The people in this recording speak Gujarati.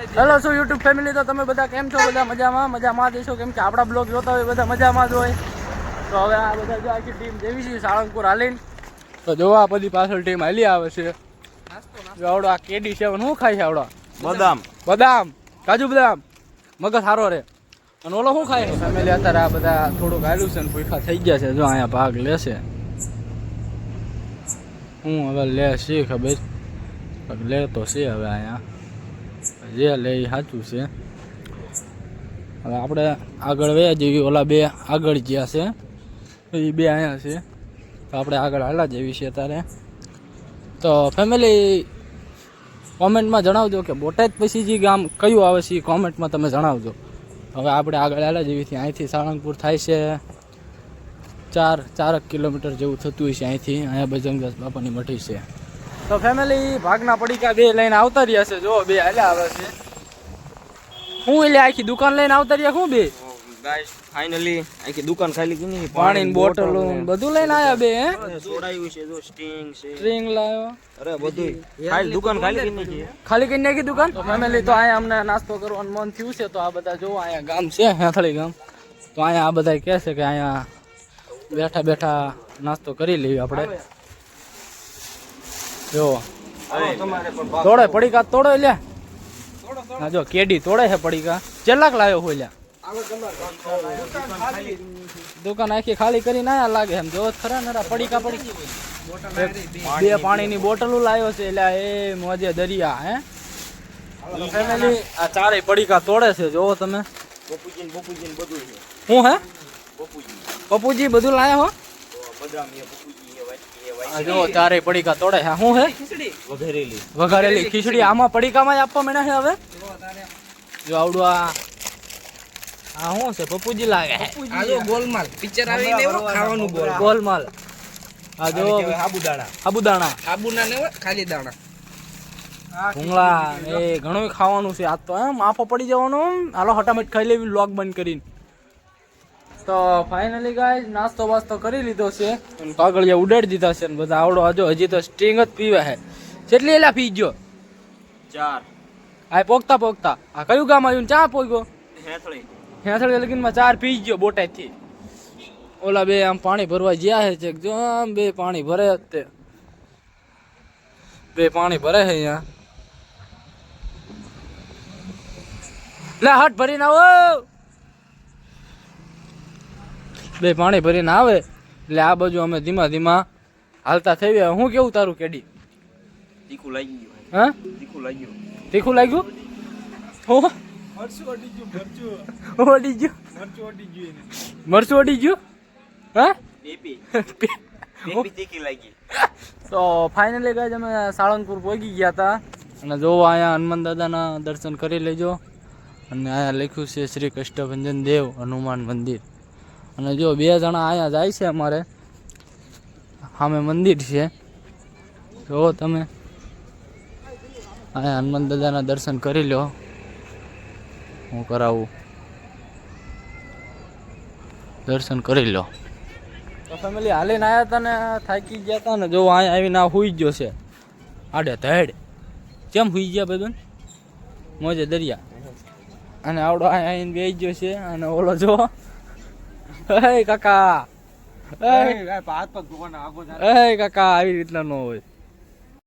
હેલો શું યુટ્યુબ ફેમિલી તો તમે બધા કેમ છો? બધા મજામાં? મજામાં દેશો કેમ કે આપણા બ્લોગ જોતા હોય બધા મજામાં જ હોય. તો હવે આ બધા જો આખી ટીમ જેવી છે સાળંગપુર હાલીને. તો જોવા બધી પાછળ ટીમ હાલી આવે છે. આવડો આ કેડી સેવન શું ખાય છે આવડો? બદામ. બદામ. કાજુ બદામ. મગજ સારો રે અને ઓલો શું ખાય ફેમિલી અત્યારે આ બધા થોડુંક હાલ્યું છે ને ભૂખા થઈ ગયા છે. જો અહીંયા ભાગ લેશે હું હવે લે છે ખબર? લે તો છે હવે અહીંયા. જે લે એ સાચું છે. હવે આપણે આગળ વયા જેવી ઓલા બે આગળ ગયા છે. એ બે અહીંયા છે. તો આપણે આગળ હાલા જેવી છે તારે તો ફેમિલી કોમેન્ટમાં જણાવજો કે બોટાદ પછી જે ગામ કયું આવે છે એ કોમેન્ટમાં તમે જણાવજો. હવે આપણે આગળ હાલા જેવીથી અહીંથી સાળંગપુર થાય છે. ચાર, ચારક કિલોમીટર જેવું થતું હોય છે અહીંથી. અહીંયા બજરંગદાસ બાપાની મઠી છે. તો ફેમિલી ભાગના પડીકા બે લઈને આવતા રહ્યા છે. જો બે હાલ્યા આવે છે. હું એટલે આખી દુકાન લઈને આવતા રહ્યા હું બે? ગાઈસ ફાઇનલી આખી દુકાન ખાલી કીની પાણીની બોટલો બધું લઈને આયા બે હે? સોડાયું છે જો સ્ટિંગ છે. સ્ટ્રિંગ લાવ્યો અરે બધું ખાલી દુકાન ખાલી કરી છે ખાલી કરી નાખી દુકાન? તો ફેમિલી તો અહીંયા અમને નાસ્તો કરવાનું મન થયું છે તો આ બધા જો અહીંયા ગામ છે હેથળી ગામ. તો અહીંયા આ બધા કહે છે કે અહીંયા બેઠા બેઠા નાસ્તો કરી લઈએ આપણે. જો. તમારે પણ તોડે પડીકા તોડો લ્યા. હા જો કેડી તોડે છે પડીકા ચેલાક લાવ્યો હોય લ્યા. દુકાન આખી ખાલી કરીને આયા લાગે એમ. જો ખરા નરા પડીકા પડી? બે પાણીની બોટલો લાવ્યો છે એટલે એ મોજે દરિયા હે? ફેમિલી આ ચારેય પડીકા તોડે છે જોવો તમે. પપુજી ને બપુજી ને બધું છે. હું હે? પપુજી પપ્પુજી બધું લાયા હો? જો ચારેય પડીકા તોડે છે. શું હે વઘારેલી. વઘારેલી ખીચડી. આમાં પડીકામાં જ આપવા માંડ્યા છે હવે? જો આવડું આ આ શું છે? પપ્પુજી લાગે આલો ગોલમાલ. પિક્ચર આવીને એવો ખાવાનું બોલ. ગોલમાલ. આ જો સાબુદાણા સાબુદાણા આબુના ને ખાલી દાણા. ભૂંગળા એ ઘણું ખાવાનું છે. આજ તો એમ માફો પડી જવાનો હાલો હટામટ ખાઈ લેવી લોક બંધ કરીને. તો ફાઇનલી ગાય નાસ્તો વાસ્તો કરી લીધો છે. અને કાગળિયા ઉડાડી દીધા છે અને બધા આવડો હજો હજી તો સ્ટ્રીંગ જ પીવે છે. કેટલી એલા પી ગયો. ચાર. આ પોગતા પોગતા. આ કયું ગામ આવ્યું? ચા પોગ્યો? હેથળી. હેથળ લગીનમાં ચાર પી ગયો બોટાદથી. ઓલા બે આમ પાણી ભરવા ગયા છે ચેક જો આમ બે પાણી ભરે જ તે બે પાણી ભરે છે અહીંયા. લે હટ ભરીને આવો. બે પાણી ભરીને આવે એટલે આ બાજુ અમે ધીમા ધીમા હાલતા થઈ ગયા. હું કેવું તારું કેડી? તીખું લાગી ગયું. હા? તીખું લાગ્યું. તીખું લાગ્યું? હો? ઓડી ગયું મરચું. ઓડી ગયું? હા? બેપી. બેપી. તીખી લાગી. તો ફાઇનલી ગાઈઝ અમે સાળંગપુર પહોંચી ગયા હતા. અને જોવા અહીંયા હનુમાન દાદાના દર્શન કરી લેજો. અને અહીંયા લખ્યું છે શ્રી કષ્ટભંજન દેવ હનુમાન મંદિર. અને જો બે જણા અહીંયા જાય છે અમારે, સામે મંદિર છે. જો તમે અહીંયા હનુમાન દાદાના દર્શન કરી લો. હું કરાવું. દર્શન કરી લો. તો ફેમિલી હાલીને આવ્યા હતા ને, થાકી ગયા હતા ને, જો અહીંયા આવીને આ હુઈ ગયો છે. આડે ધડ. કેમ હુઈ ગયા બધું? મોજે દરિયા. અને આવડો અહીંયા આવીને બેસી ગયો છે, અને ઓલો જો કાકા. એ કાકા આવી રીતના ન હોય.